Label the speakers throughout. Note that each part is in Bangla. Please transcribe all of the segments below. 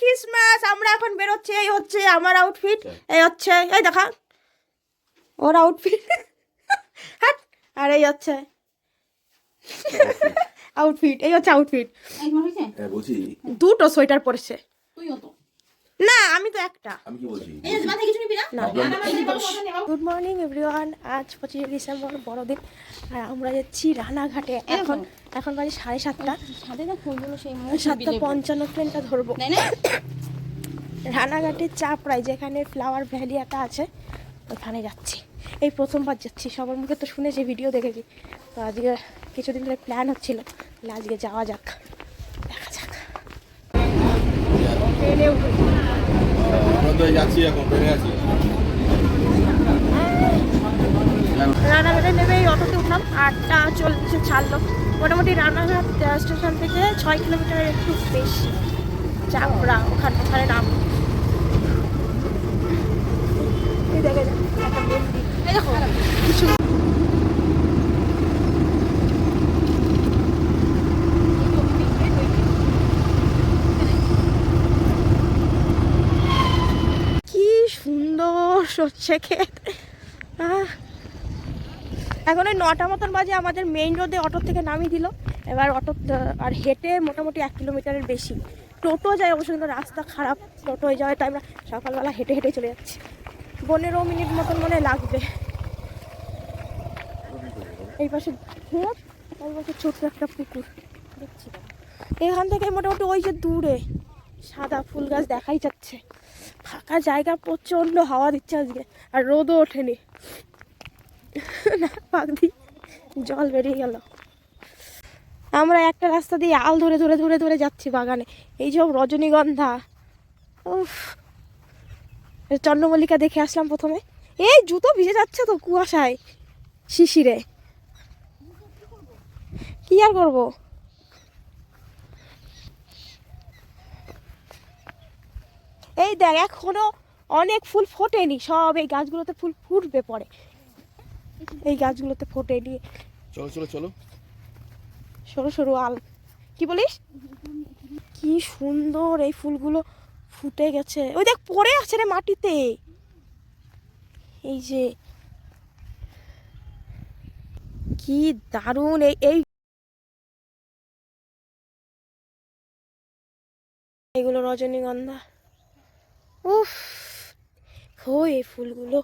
Speaker 1: ক্রিসমাস আমরা এখন বেরোচ্ছি এই হচ্ছে আমার আউটফিট এই হচ্ছে এই দেখা। ওর আউটফিট হ্যাঁ আর এই হচ্ছে। আউটফিট এই হচ্ছে আউটফিট
Speaker 2: হ্যাঁ
Speaker 1: দুটো সোয়েটার পরেছে।
Speaker 3: তুইও তো।
Speaker 1: না আমি তো একটা
Speaker 2: আমি কি বলছি
Speaker 3: এই যে মাথায় কিছু নিবি না
Speaker 1: গুড মর্নিং এভরিওয়ান আজ পঁচিশে ডিসেম্বর বড়দিন আর আমরা যাচ্ছি রানাঘাটে এখন এখন বাজে সাড়ে সাতটা সাতটা পঞ্চান্ন ট্রেনটা ধরবো রানাঘাটের চাপড়ায় যেখানে ফ্লাওয়ার ভ্যালি একটা আছে ওখানে যাচ্ছি এই প্রথমবার যাচ্ছি সবার মুখে তো শুনেছি ভিডিও দেখেছি তো আজকে কিছুদিন ধরে প্ল্যান হচ্ছিল তাহলে আজকে যাওয়া যাক দেখা যাক ট্রেনে উঠে
Speaker 2: আমরা তো যাচ্ছি এখন বেড়ে
Speaker 1: রানাঘাটে নেমে অটোতে উঠলাম আটটা চল্লিশে ছাড়লো। মোটামুটি রানাঘাট স্টেশন থেকে ছয় কিলোমিটারের একটু বেশি। চাপড়া ওখানে ওখানে নাম দেখে যাক, একটা মন্দির। এই দেখো কি সুন্দর। কি সুন্দর সর্ষে ক্ষেত এখন ওই নটা মতন বাজে, আমাদের মেইন রোডে অটো থেকে নামিয়ে দিল। এবার অটো, আর হেঁটে মোটামুটি এক কিলোমিটারের বেশি। টোটো যায় অবশ্য, কিন্তু রাস্তা খারাপ। টোটো হয়ে যাওয়ায় তাই আমরা সকালবেলা হেঁটে হেঁটে চলে যাচ্ছি। পনেরো মিনিট মতন মনে লাগবে। এই পাশে ঘুম ওই পাশে ছোট্ট একটা পুকুর। দেখছি এখান থেকে মোটামুটি ওই যে দূরে সাদা ফুল গাছ দেখাই যাচ্ছে। ফাঁকা জায়গা, প্রচণ্ড হাওয়া দিচ্ছে আজকে, আর রোদও ওঠেনি। না জল বেরিয়ে গেল। আমরা একটা রাস্তা দিয়ে আল ধরে ধরে ধরে ধরে যাচ্ছি বাগানে। এই সব রজনীগন্ধা, উফ। চন্দ্রমল্লিকা দেখে আসলাম প্রথমে। এই জুতো ভিজে যাচ্ছে তো কুয়াশায়, শিশিরে। কি আর করব? এই দেখ এখনও অনেক ফুল ফোটেনি সব এই গাছগুলোতে ফুল ফুটবে পরে। এই গাছগুলোতে ফোটেনি।
Speaker 2: চলো চলো চলো।
Speaker 1: সরু সরু আল। কি বলিস? কি সুন্দর এই ফুলগুলো ফুটে গেছে। ওই দেখ পড়ে আছে রে মাটিতে। এই যে কি দারুণ এই এই এগুলো রজনীগন্ধা। উফ হো এই ফুলগুলো।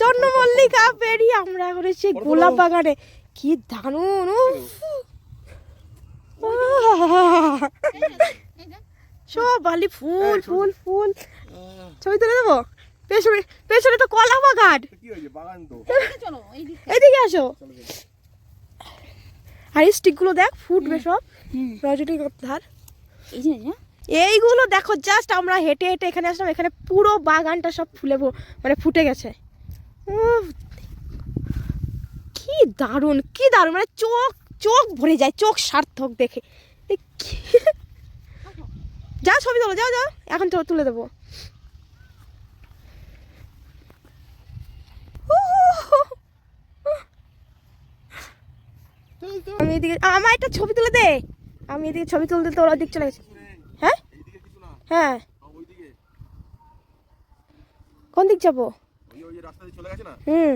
Speaker 1: চন্দ্রমল্লিকা বেরিয়ে আমরা এখন এসেছি গোলাপ বাগানে। কি দারুণ! সব বালি ফুল ফুল ফুল। ছবি তুলে দেবো? পেছনে পেছনে তো কলা বাগান।
Speaker 2: কি হয়েছে? বাগান তো।
Speaker 3: চলো
Speaker 1: এদিকে। আসো। আর এই স্টিকগুলো দেখ ফুটবে সব। রজনীগন্ধার।
Speaker 3: এই যে না
Speaker 1: এইগুলো দেখো জাস্ট আমরা হেঁটে হেঁটে এখানে আসলাম এখানে পুরো বাগানটা সব ফুলে মানে ফুটে গেছে। কি দারুণ কি দারুণ মানে চোখ চোখ ভরে যায় চোখ সার্থক দেখে। যাও ছবি তোলো যাও যাও এখন তো তুলে দেবো। আমি এদিকে আমার একটা ছবি তুলে দে। আমি এদিকে ছবি তুলতে তোর দিক চলে গেছে হ্যাঁ
Speaker 2: এইদিকে কিছু না
Speaker 1: হ্যাঁ। কোন দিক যাব?
Speaker 2: ওই ওই যে রাস্তা দিয়ে চলে গেছে না?
Speaker 1: হুম।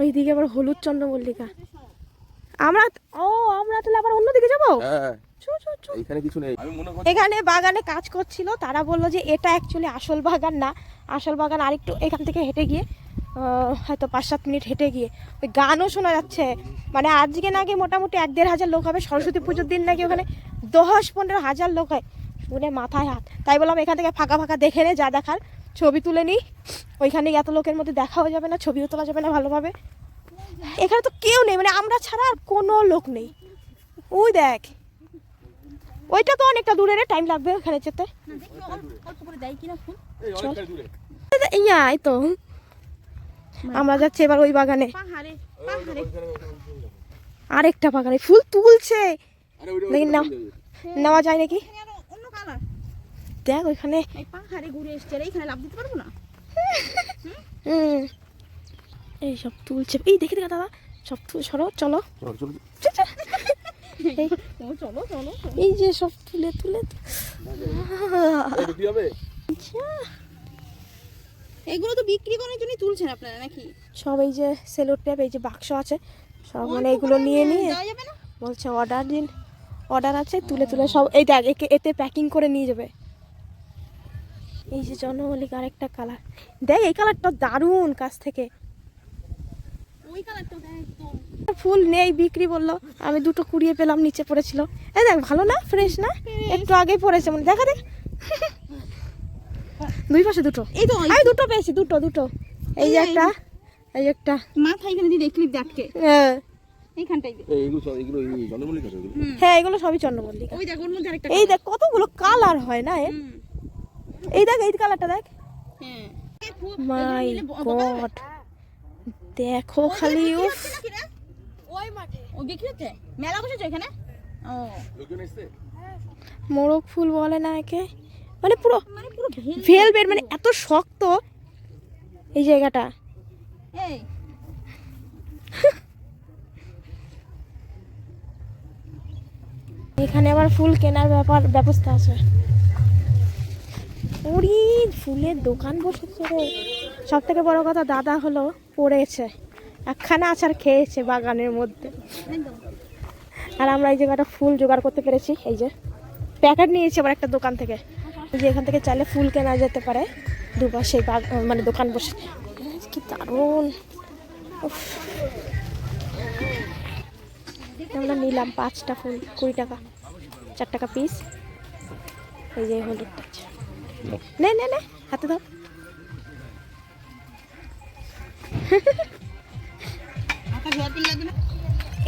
Speaker 2: ওই দিক
Speaker 1: আবার হলুদ চন্দ্রমল্লিকা। আমরা ও আমরা তাহলে আবার অন্যদিকে যাব?
Speaker 2: হ্যাঁ কিছু নেই। মনে করছি
Speaker 1: এখানে বাগানে কাজ করছিল তারা বলল যে এটা অ্যাকচুয়ালি আসল বাগান না। আসল বাগান আরেকটু এখান থেকে হেঁটে গিয়ে হয়তো পাঁচ সাত মিনিট হেঁটে গিয়ে। ওই গানও শোনা যাচ্ছে। মানে আজকে নাকি মোটামুটি এক দেড় হাজার লোক হবে। সরস্বতী পুজোর দিন নাকি ওখানে দশ পনেরো হাজার লোক হয়। শুনে মাথায় হাত। তাই বললাম এখান থেকে ফাঁকা ফাঁকা দেখে নে যা দেখার। ছবি তুলে নিই। ওইখানে এত লোকের মধ্যে দেখাও যাবে না ছবিও তোলা যাবে না ভালোভাবে। এখানে তো কেউ নেই মানে আমরা ছাড়া আর কোনো লোক নেই। ওই দেখ। ওইটা তো অনেকটা দূরে রে টাইম লাগবে ওখানে যেতে। ইয়া এই তো। আমরা যাচ্ছি এবার ওই বাগানে। আরেকটা বাগানে ফুল তুলছে। না নেওয়া যায় নাকি
Speaker 3: এখানে আরও অন্য কালার
Speaker 1: দেখ ওইখানে
Speaker 3: এই পাহাড়ে ঘুরে এসছে আর এইখানে লাভ দিতে পারব না?
Speaker 1: হুম। এই সব তুলছে। এই দেখে দেখা দাদা সব তুল সরো চলো।
Speaker 2: চলো চলো।
Speaker 1: এই-
Speaker 3: চলো চলো চলো।
Speaker 1: এই যে সব তুলে তুলে
Speaker 2: হবে?
Speaker 3: এগুলো তো বিক্রি করার জন্যই তুলছেন আপনারা নাকি?
Speaker 1: সব এই যে সেলোর ট্যাপ এই যে বাক্স আছে সব মানে এগুলো নিয়ে নিয়ে
Speaker 3: দেওয়া যাবে না?
Speaker 1: বলছে অর্ডার দিন অর্ডার আছে তুলে তুলে সব এই দেখ একে এতে প্যাকিং করে নিয়ে যাবে। এই যে জনমল্লিক আরেকটা কালার দেখ এই কালারটা দারুণ কাছ থেকে।
Speaker 3: ওই কালারটা
Speaker 1: ফুল নেই বিক্রি বলল। আমি দুটো কুড়িয়ে পেলাম নিচে পড়েছিল। এই দেখ ভালো না? ফ্রেশ না? একটু আগেই পড়েছে মানে দেখা দেখ। দুই পাশে দুটো।
Speaker 3: এই তো
Speaker 1: আমি দুটো পেয়েছি দুটো দুটো। এই যে একটা এই একটা।
Speaker 3: মাথা এখানে দিয়ে ক্লিপ দেখকে
Speaker 1: হ্যাঁ। হ্যাঁ এগুলো সবই চন্দ্রমল্লিকা এই দেখ কতগুলো কালার হয় না এর? এই দেখ এই কালারটা দেখ। মাই? গড দেখো খালি উফ।
Speaker 3: নাকি রে? ও হচ্ছে মেলা বসেছে এখানে? ও।
Speaker 1: মোরগ ফুল বলে না একে। মানে পুরো
Speaker 3: মানে পুরো
Speaker 1: ভেলভেট মানে এত শক্ত এই জায়গাটা।
Speaker 3: এই।
Speaker 1: এখানে আবার ফুল কেনার ব্যাপার ব্যবস্থা আছে। ওরি ফুলের দোকান বসেছে রে। সব থেকে বড় কথা, দাদা হলো পড়েছে। একখানা আচার খেয়েছে বাগানের মধ্যে। আর আমরা এই জায়গাটা ফুল জোগাড় করতে পেরেছি, এই যে। প্যাকেট নিয়েছি আবার একটা দোকান থেকে। যে এখান থেকে চাইলে ফুল কেনা যেতে পারে। দুপাশে মানে দোকান বসে। কি দারুণ। আমরা নিলাম পাঁচটা ফুল, কুড়ি টাকা, চার টাকা পিস। এই যে হলুদটা। নে নে নে হাতে ধর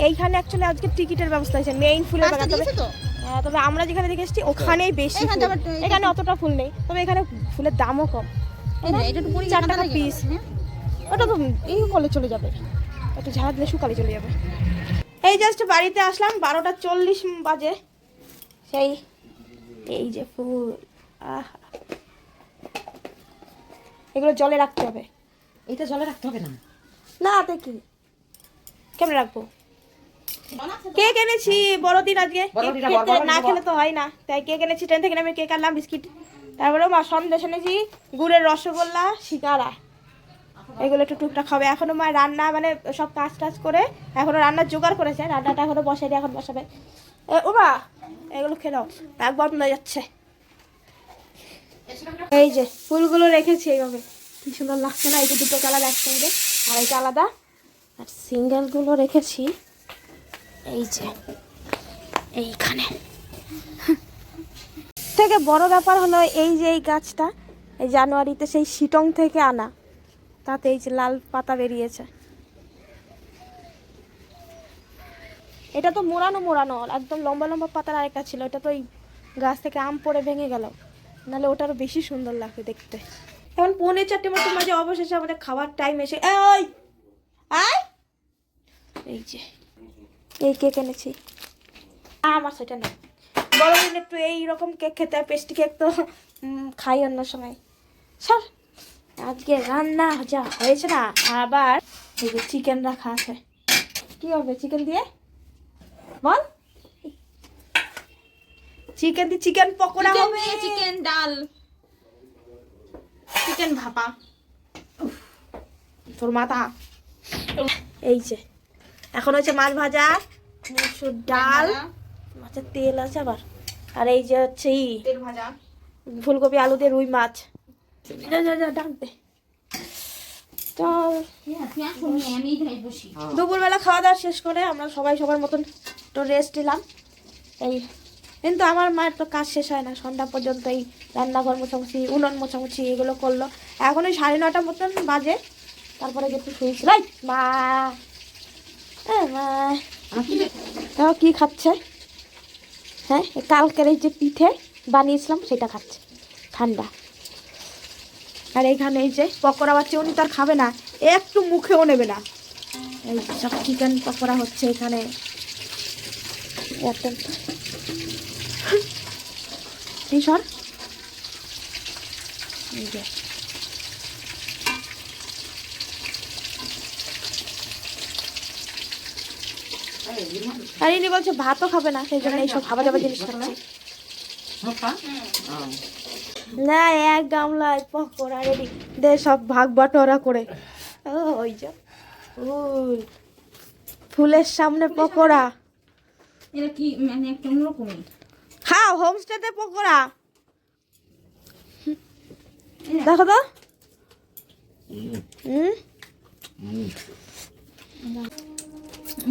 Speaker 1: এইখানে অ্যাকচুয়ালি আজকে টিকিটের ব্যবস্থা আছে মেইন ফুলের বাগান তবে হ্যাঁ, তবে আমরা যেখানে দেখে এসেছি ওখানেই বেশি
Speaker 3: এখানে
Speaker 1: অতটা ফুল নেই তবে এখানে ফুলের দামও কম। চার টাকা পিস
Speaker 3: হ্যাঁ?
Speaker 1: ওটা তো এই কলে চলে যাবে। একটু ঝাড়া দিলে শুকালে চলে যাবে। এই জাস্ট বাড়িতে আসলাম বারোটা চল্লিশ বাজে। সেই এই যে ফুল। এগুলো জলে রাখতে হবে।
Speaker 4: এটা জলে রাখতে হবে না?
Speaker 1: না কি কেমন রাখব?
Speaker 3: তো?
Speaker 1: কেক এনেছি বড়দিন আজকে। না খেলে তো হয় না। তাই কেক এনেছি ট্রেন থেকে নেমে কেক আনলাম বিস্কিট। তারপরে মা সন্দেশ এনেছি গুড়ের রসগোল্লা শিকারা এগুলো একটু টুকটাক খাবে এখনও মা রান্না মানে সব কাজ টাজ করে এখনও রান্নার জোগাড় করেছে। রান্নাটা এখনও বসাইনি এখন বসাবে। ও মা এগুলো খেয়ে নাও। এক বন্ধ হয়ে যাচ্ছে। এই যে, ফুলগুলো রেখেছি এইভাবে। কি সুন্দর লাগছে না? এই যে দুটো কালার একসঙ্গে, আর এইটা আলাদা। আর সিঙ্গেলগুলো রেখেছি। এই যে, এইখানে। থেকে বড় ব্যাপার হলো এই যে এই গাছটা, এই জানুয়ারিতে সেই শিটং থেকে আনা। তাতে এই যে লাল পাতা বেরিয়েছে। এটা তো মোড়ানো মোড়ানো, একদম লম্বা লম্বা পাতার আরেকটা ছিল। এটা তো এই গাছ থেকে আম পড়ে ভেঙে গেল। নাহলে ওটা আরও বেশি সুন্দর লাগবে দেখতে। এখন পৌনে চারটে মতো মাঝে অবশেষে আমাদের খাওয়ার টাইম এসে এই এই যে, এই কেক এনেছি। আমার সেটা নেই। গরমদিন একটু এই রকম কেক খেতে হয় পেস্টি কেক তো খাই অন্য সময়। সর। আজকে রান্না যা হয়েছে না, আবার এই যে চিকেন রাখা আছে। কি হবে চিকেন দিয়ে? বল। চিকেন দিয়ে চিকেন পকোড়া হবে।
Speaker 3: চিকেন ডাল। চিকেন ভাপা।
Speaker 1: তোর মাথা। এই যে এখন হচ্ছে মাছ ভাজা মুসুর ডাল মাছের তেল আছে আবার। আর এই যে হচ্ছে ই
Speaker 3: তেল ভাজা।
Speaker 1: ফুলকপি আলু দিয়ে রুই মাছ। যা যা যা ডাক দে। চল।
Speaker 3: আমি এখানে বসি।
Speaker 1: দুপুরবেলা খাওয়া দাওয়া শেষ করে আমরা সবাই সবার মতন একটু রেস্ট নিলাম। এই কিন্তু আমার মায়ের তো কাজ শেষ হয় না। সন্ধ্যা পর্যন্ত এই রান্নাঘর মোছামুছি, উনুন মোছামুছি এগুলো করল। এখন ওই সাড়ে নটা মতন বাজে। তারপরে একটু শুয়েছিল মা মা। কি খাচ্ছে? হ্যাঁ কালকের এই যে পিঠে বানিয়েছিলাম, সেটা খাচ্ছে। ঠান্ডা। আর এইখানে এই যে পকোড়া বাচ্চা, উনি তো আর খাবে না। একটু মুখেও নেবে না। এই সব চিকেন পকোড়া হচ্ছে এখানে। এই সর। এই যে। আর ইনি বলছে ভাতও খাবে না সেই জন্য এইসব খাবার যাবার জিনিস খাচ্ছে। না এক গামলায় পকোড়া রেডি। দে সব ভাগ বাটোয়ারা করে। ও ওই যে। ফুল। ফুলের সামনে পকোড়া।
Speaker 3: এটা কি মানে একটা অন্যরকমই
Speaker 1: খাও হোমস্টেতে পকোড়া। দেখো তো। হুম?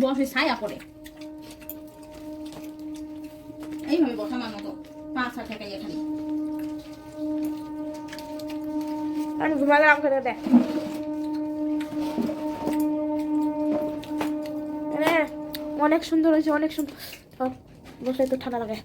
Speaker 3: বসে ছায়া পড়ে। এইভাবে বসা মার মতো। পাঁচ হাজার টাকা খালি
Speaker 1: আমি খেতে অনেক সুন্দর হয়েছে অনেক সুন্দর। বসে তো ঠান্ডা লাগে।